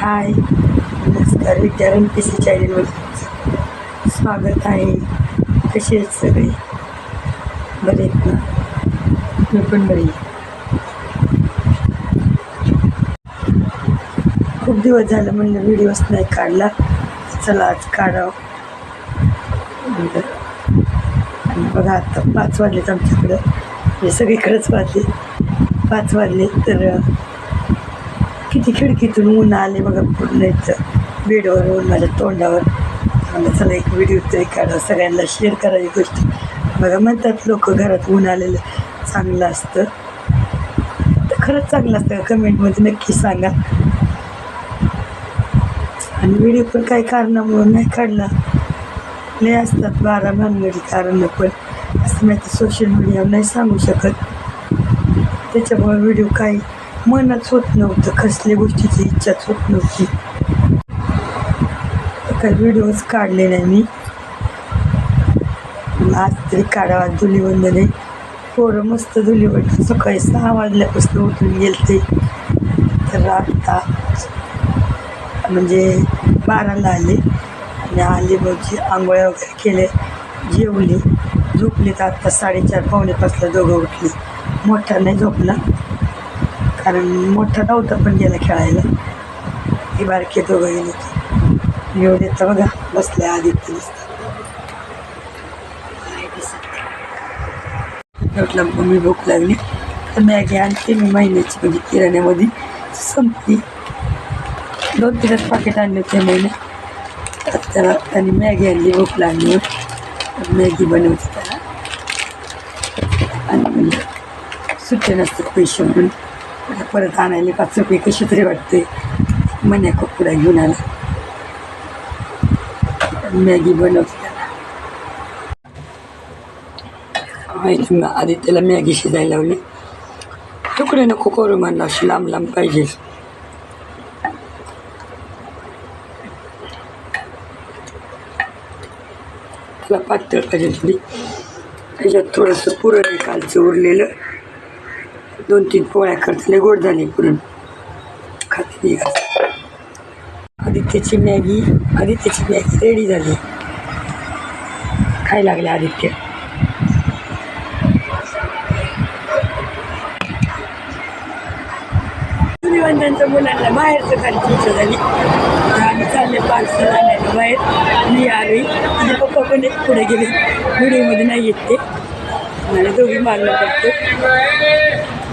हाय. नमस्कार Vidyaranya P C चॅनलवर स्वागत आहे. कसे आहेत सगळे? बरे आहेत ना? मी पण बरी खूप दिवस झालं म्हणलं व्हिडिओच नाही काढला. चला आज काढावं. आणि बघा आता पाच वाजलेत आमच्याकडं. हे सगळीकडेच वाजले. पाच वाजले तर किती खिडकीतून ऊन आले बघा पूर्ण इथं बेडवर ऊन माझ्या तोंडावर. मला चला एक व्हिडिओ तरी काढा सगळ्यांना शेअर करायची गोष्ट. बघा म्हणतात लोक घरात ऊन आलेलं चांगलं असतं. तर खरंच चांगलं असतं का? कमेंटमध्ये नक्की सांगा. आणि व्हिडिओ पण काही कारणामुळे नाही काढला लय असतात बारा भानगडी कारण पण. असं माहिती सोशल मीडियावर नाही सांगू शकत. त्याच्यामुळे व्हिडिओ काही मनच होत नव्हतं. कसल्या गोष्टीची इच्छाच होत नव्हती. तर काही व्हिडिओज काढले नाही मी. आज तरी काढावा धुलीवंदने. पोरं मस्त धुलीवंदन. सकाळी सहा वाजल्यापासून उठून गेलते. तर आता म्हणजे बाराला आले. आणि आले म्हणजे आंघोळ्या वगैरे केले जेवले. झोपले तर आत्ता साडेचार पावणे पाचला दोघं उठले. मोठा नाही झोपला. कारण मोठा नव्हता पण गेला खेळायला. ती बारके दोघं गेले होते. येऊन येतं बघा बसले आदित्य दिसतात म्हटलं मम्मी भूक लागली. तर मॅगी आणते मी महिन्याची म्हणजे किराण्यामध्ये. संपली. दोन तीनच पाकिट आणले होते महिने. त्याला त्यांनी मॅगी आणली भूक लागली मॅगी बनवते त्याला. आणि म्हणलं सुट्टे नसतात पैसे म्हणून. परत आणायला पाच रुपये कशी तरी वाटते. म्हणे कपडा घेऊन आला मॅगी बनवते त्याला. माहिती आधी त्याला मॅगी शिजायला लावली. तुकडे नको करू म्हणलं अशी लांब लांब पाहिजे. त्याला पातळ पाहिजे थोडी त्याच्यात थोडंसं पुरण कालचं उरलेलं. दोन तीन पोळ्या करताना गोड झाले पुरण. खाते आदित्यची मॅगी आदित्यची मॅगी रेडी झाली. खायला लागले आदित्य. सूर्यवंतांच्या मुलांना बाहेरचं खाली इच्छा झाली. तर आम्ही चालले पाच आणायला बाहेर. मी आली आणि पप्पा पण एक पुढे गेले. व्हिडिओमध्ये नाही येत ते. मला दोघी मागणं पडतो.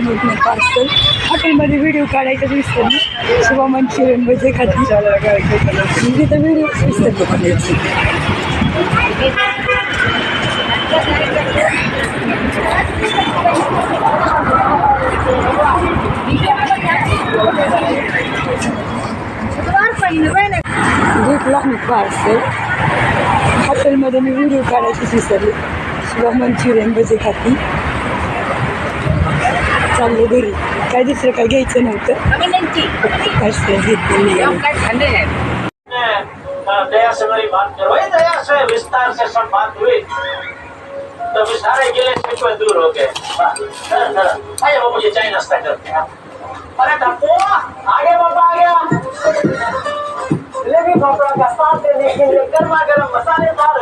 हॉटेलमधून पार्सल हॉटेलमध्ये व्हिडिओ काढायचं विसरली शिवा मंचुरियन भजे खाती मी तिथं व्हिडिओ विसरलो बनायची घेतला मी पार्सल. हॉटेलमध्ये मी व्हिडिओ काढायची विसरली शिवा मंचुरियन भजे खाती चालले घरी काय दुसरं काय घ्यायचं नव्हतं पार्सल घेतलं दया से मेरी बात करो ये दया से विस्तार से सब बात हुई। तो भी सारे गिले शिकवे दूर हो गए। आइए वो मुझे चाय नाश्ता करते हैं। अरे टप्पू आगे बाबा आ गया जलेबी फाफड़ा का साथ देने के लिए गर्मा गर्म मसालेदार